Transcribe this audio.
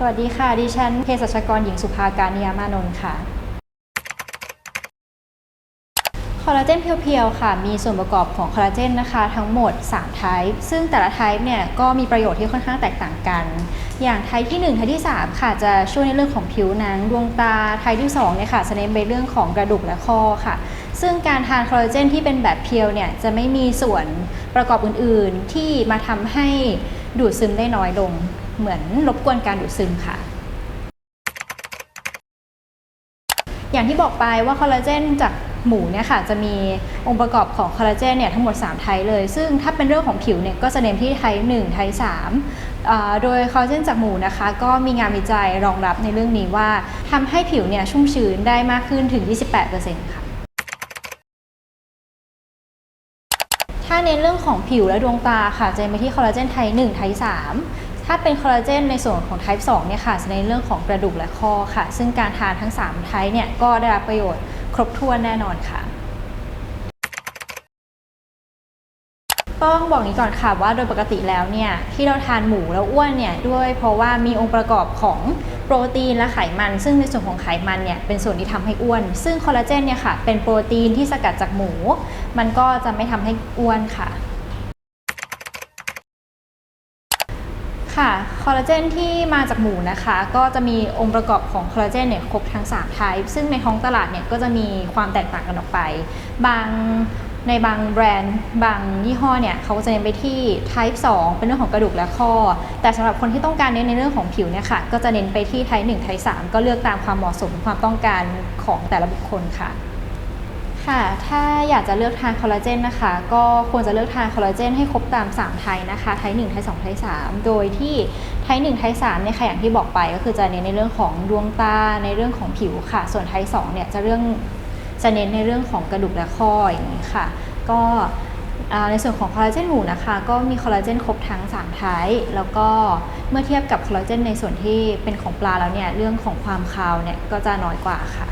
สวัสดีค่ะ ดิฉันเภสัชกรหญิงสุภาการนิยามานนท์ค่ะ คอลลาเจนเพียวๆ ค่ะ มีส่วนประกอบของคอลลาเจนนะคะ ทั้งหมด 3 ไทป์ ซึ่งแต่ละไทป์เนี่ยก็มีประโยชน์ที่ค่อนข้างแตกต่างกัน อย่างไทป์ที่ 1 ไทป์ที่ 3 ค่ะ จะช่วยในเรื่องของผิวหนัง ดวงตา ไทป์ที่2เนี่ยค่ะจะเน้นไปเรื่องของกระดูกและข้อค่ะ ซึ่งการทานคอลลาเจนที่เป็นแบบเพียวเนี่ยจะไม่มีส่วนประกอบอื่นๆ ที่มาทำให้ดูดซึมได้น้อยลง เหมือนรบกวนการดูดซึมค่ะ อย่างที่บอกไปว่าคอลลาเจนจากหมูเนี่ยค่ะจะมีองค์ประกอบของคอลลาเจนเนี่ยทั้งหมด 3 ไทป์เลย ซึ่งถ้าเป็นเรื่องของผิวเนี่ยก็จะเน้นที่ไทป์1ไทป์3โดยคอลลาเจนจากหมูนะคะ ก็มีงานวิจัยรองรับในเรื่องนี้ว่าทำให้ผิวเนี่ยชุ่มชื้นได้มากขึ้นถึง 28%ค่ะถ้าในเรื่องของผิวและดวงตาค่ะจะเน้นไปที่คอลลาเจนไทป์1ไทป์3 ถ้าเป็นคอลลาเจนในส่วนของไทป์2เนี่ยค่ะจะในเรื่องของกระดูกและข้อค่ะ ซึ่งการทานทั้ง 3 ไทป์เนี่ยก็ได้รับประโยชน์ครบถ้วนแน่นอนค่ะต้องบอกนี้ก่อนค่ะว่าโดยปกติแล้วเนี่ยที่เราทานหมูแล้วอ้วนเนี่ยด้วยเพราะว่ามีองค์ประกอบของโปรตีนและไขมัน ซึ่งในส่วนของไขมันเนี่ยเป็นส่วนที่ทำให้อ้วน ซึ่งคอลลาเจนเนี่ยค่ะเป็นโปรตีนที่สกัดจากหมู มันก็จะไม่ทำให้อ้วนค่ะ ค่ะ คอลลาเจนที่มาจากหมูนะคะ ก็จะมีองค์ประกอบของคอลลาเจนเนี่ยครบทั้ง3ไทป์ซึ่งในท้องตลาดเนี่ยก็จะมีความแตกต่างกันออกไป บางในบางแบรนด์บางยี่ห้อเนี่ยเขาก็จะเน้นไปที่ type 2 เป็นเรื่องของกระดูกและข้อ แต่สำหรับคนที่ต้องการเน้นในเรื่องของผิวเนี่ยค่ะก็จะเน้นไปที่ type 1 type 3 ก็เลือกตามความเหมาะสมความต้องการของแต่ละบุคคลค่ะ ค่ะ ถ้าอยากจะเลือกทานคอลลาเจนนะคะ ก็ควรจะเลือกทานคอลลาเจนให้ครบตาม 3 ไทยนะคะ ไทย 1 ไทย 2 ไทย 3 โดยที่ไทย 1 ไทย 3 เนี่ยค่ะ อย่างที่บอกไปก็คือจะเน้นในเรื่องของดวงตา ในเรื่องของผิวค่ะ ส่วนไทย 2 เนี่ยจะเรื่องจะเน้นในเรื่องของกระดูกและข้ออย่างนี้ค่ะ ก็ในส่วนของคอลลาเจนหมูนะคะ ก็มีคอลลาเจนครบทั้ง3ไทยแล้วก็เมื่อเทียบกับคอลลาเจนในส่วนที่เป็นของปลาแล้วเนี่ยเรื่องของความคาวเนี่ยก็จะน้อยกว่าค่ะ